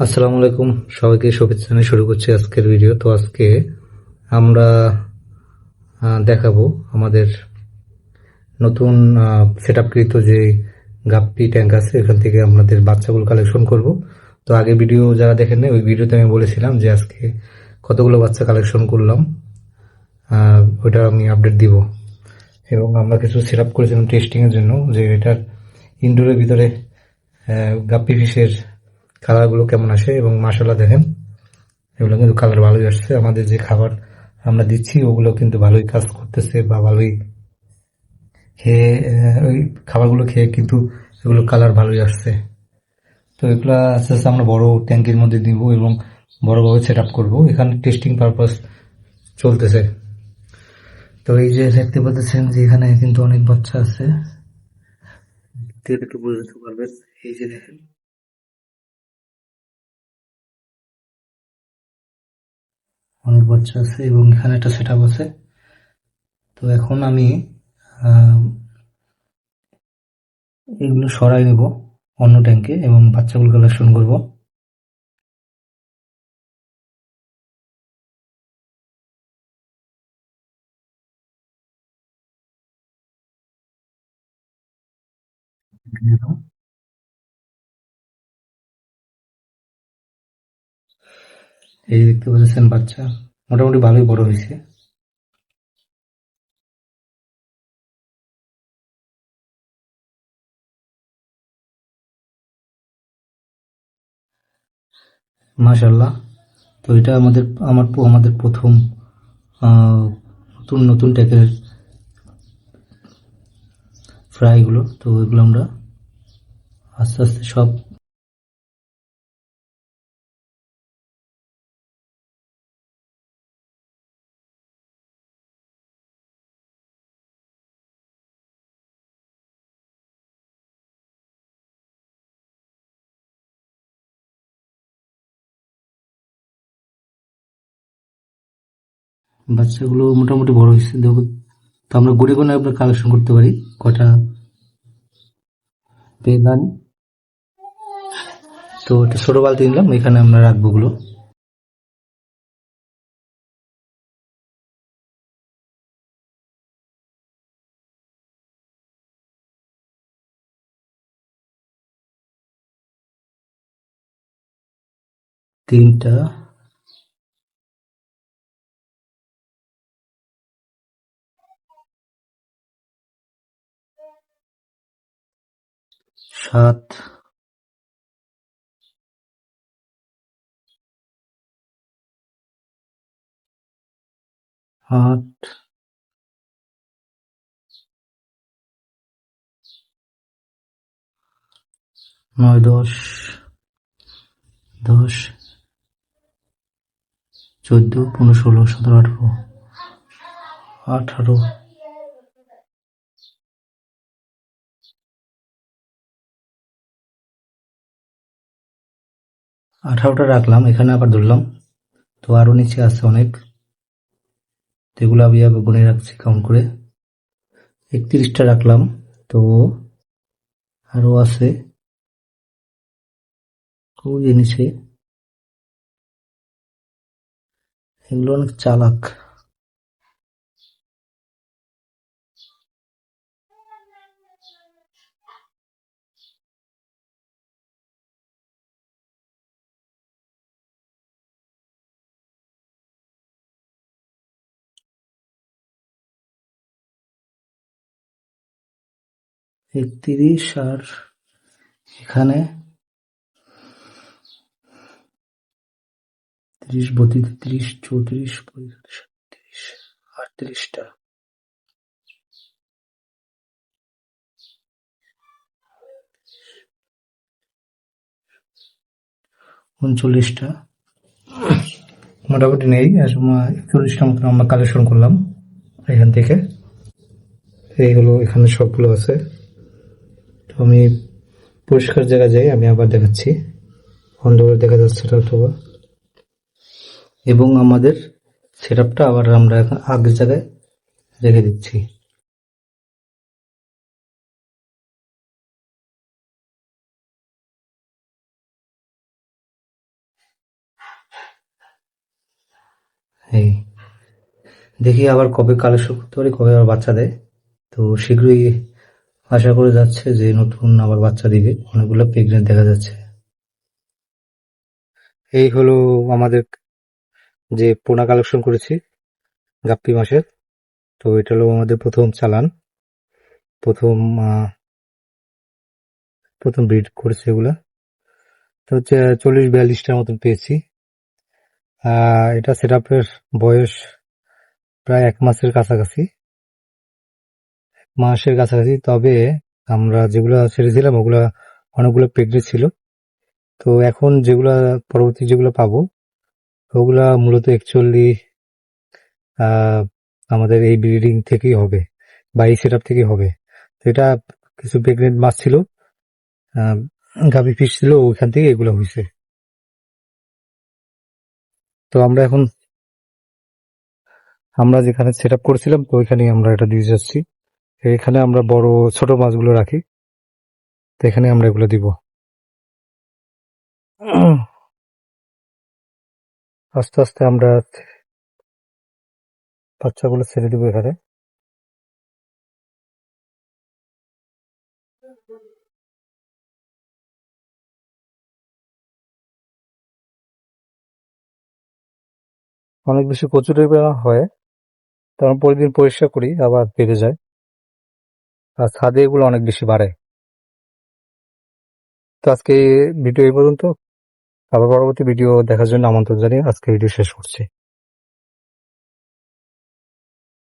আসসালামু আলাইকুম। সবাইকে শুভেচ্ছা জানিয়ে শুরু করছি আজকের ভিডিও। তো আজকে আমরা দেখাবো আমাদের নতুন সেট আপকৃত যে গাপ্পি ট্যাঙ্ক আছে, এখান থেকে আমাদের বাচ্চাগুলো কালেকশন করব। তো আগে ভিডিও যারা দেখেন ওই ভিডিওতে আমি বলেছিলাম যে আজকে কতগুলো বাচ্চা কালেকশন করলাম। ওইটা আমি আপডেট দিব। এবং আমরা কিছু সেট আপ করেছিলাম টেস্টিংয়ের জন্য, যে এটার ইনডোরের ভিতরে গাপ্পি ফিশের কালারগুলো কেমন আসে এবং মাসালা দেখেন, এগুলো কিন্তু কালার ভালোই আসছে। আমাদের যে খাবার আমরা দিচ্ছি, ওগুলো কিন্তু ভালোই কাজ করতেছে বা ভালোই খেয়ে ওই খাবারগুলো খেয়ে কিন্তু এগুলো কালার ভালোই আসছে। তো এগুলো আস্তে আস্তে আমরা বড় ট্যাঙ্কির মধ্যে দিব এবং বড়ভাবে সেট আপ করব। এখানে টেস্টিং পারপাস চলতেছে। তো এই যে দেখতে পাচ্ছেন যে এখানে কিন্তু অনেক বাচ্চা আছে। একটু বুঝতে পারবেন। এই যে দেখেন অনেক বাচ্চা আছে এবং এখানে একটা সেট আছে। তো এখন আমি এগুলো সরাই নেব অন্য ট্যাঙ্কে এবং বাচ্চাগুলো কালেকশন করব। এই যে দেখতে পাচ্ছেন বাচ্চা মোটামুটি ভালোই বড় হয়েছে। মাশাল্লাহ তো এটা আমাদের, আমার আমাদের প্রথম নতুন নতুন ট্যাকের ফ্রাইগুলো তো এগুলো আমরা আস্তে আস্তে সব বাচ্চাগুলো মোটামুটি বড় হয়েছে। দেখো, তো আমরা গড়ে গড়ে আমরা কালেকশন করতে পারি। কটা পেগান তো একটা ছোট বালতি নিলাম, এখানে আমরা রাখবগুলো তিনটা। সাত। আট। নয় দশ। দশ। চোদ্দ পনেরো ষোলো সতেরো আঠারো। আঠারো। আঠারোটা রাখলাম, এখানে আবার ধরলাম। তো আরও নিচে আছে অনেক। তো এগুলো আমি আবার গুনে রাখছি কাউন্ট করে। একত্রিশটা রাখলাম, তো আরও আছে। খুব নিচে। এগুলো অনেক চালাক। একত্রিশ আর এখানে ত্রিশ, বত্রিশ, ত্রিশ, চৌত্রিশ, পঁয়ত্রিশ ছত্রিশ আটত্রিশটা। উনচল্লিশটা। মোটামুটি নেই একচল্লিশটা মতন আমরা কালেকশন করলাম এখান থেকে। এইগুলো এখানে সবগুলো আছে। আমি পরিষ্কার জায়গা যাই, আমি আবার দেখাচ্ছি। অন্ধকার দেখা যাচ্ছে অথবা এবং আমাদের সেটআপটা আবার আমরা এখন আগের জায়গায় রেখে দিচ্ছি। এই, দেখি আবার কবে কালেকশন করতে পারি, কবে আবার বাচ্চা দেয়। তো শীঘ্রই আশা করে যাচ্ছে যে নতুন আবার বাচ্চা দিবে। অনেকগুলো প্রেগনেন্ট দেখা যাচ্ছে। এই হলো আমাদের যে পোনা কালেকশন করেছি গাপ্পি মাসের। তো এটা হলো আমাদের প্রথম চালান। প্রথম প্রথম ব্রিড করেছে এগুলা। তো হচ্ছে চল্লিশ বিয়াল্লিশটার মতন পেয়েছি। এটা সেট বয়স প্রায় এক মাসের কাছাকাছি। মাসের কাছাকাছি, তবে আমরা যেগুলা ছেড়েছিলাম ওগুলো অনেকগুলো প্রেগনেন্ট ছিল। তো এখন যেগুলা, পরবর্তী যেগুলো পাবো, ওগুলা মূলত অ্যাকচুয়ালি আমাদের এই ব্রিডিং থেকেই হবে, বা এই সেট থেকেই হবে। তো এটা কিছু প্রেগনেন্ট মাছ ছিল গাভি ফিস ছিল ওইখান থেকে এগুলো হয়েছে তো আমরা এখন, আমরা যেখানে সেট আপ করেছিলাম, তো ওইখানেই আমরা এটা দিয়ে যাচ্ছি। এখানে আমরা বড় ছোট মাছগুলো রাখি। তো এখানে আমরা এগুলো দিব। আস্তে আস্তে আমরা বাচ্চাগুলো ছেড়ে দিব এখানে। অনেক বেশি কচুরি হয়। তখন প্রতিদিন পরিষ্কার করি, আবার বেড়ে যায়। আর ছাদে এগুলো অনেক বেশি বাড়ে। তো আজকে ভিডিও এই পর্যন্ত। আবার পরবর্তী ভিডিও দেখার জন্য আমন্ত্রণ জানিয়ে আজকে ভিডিও শেষ করছি।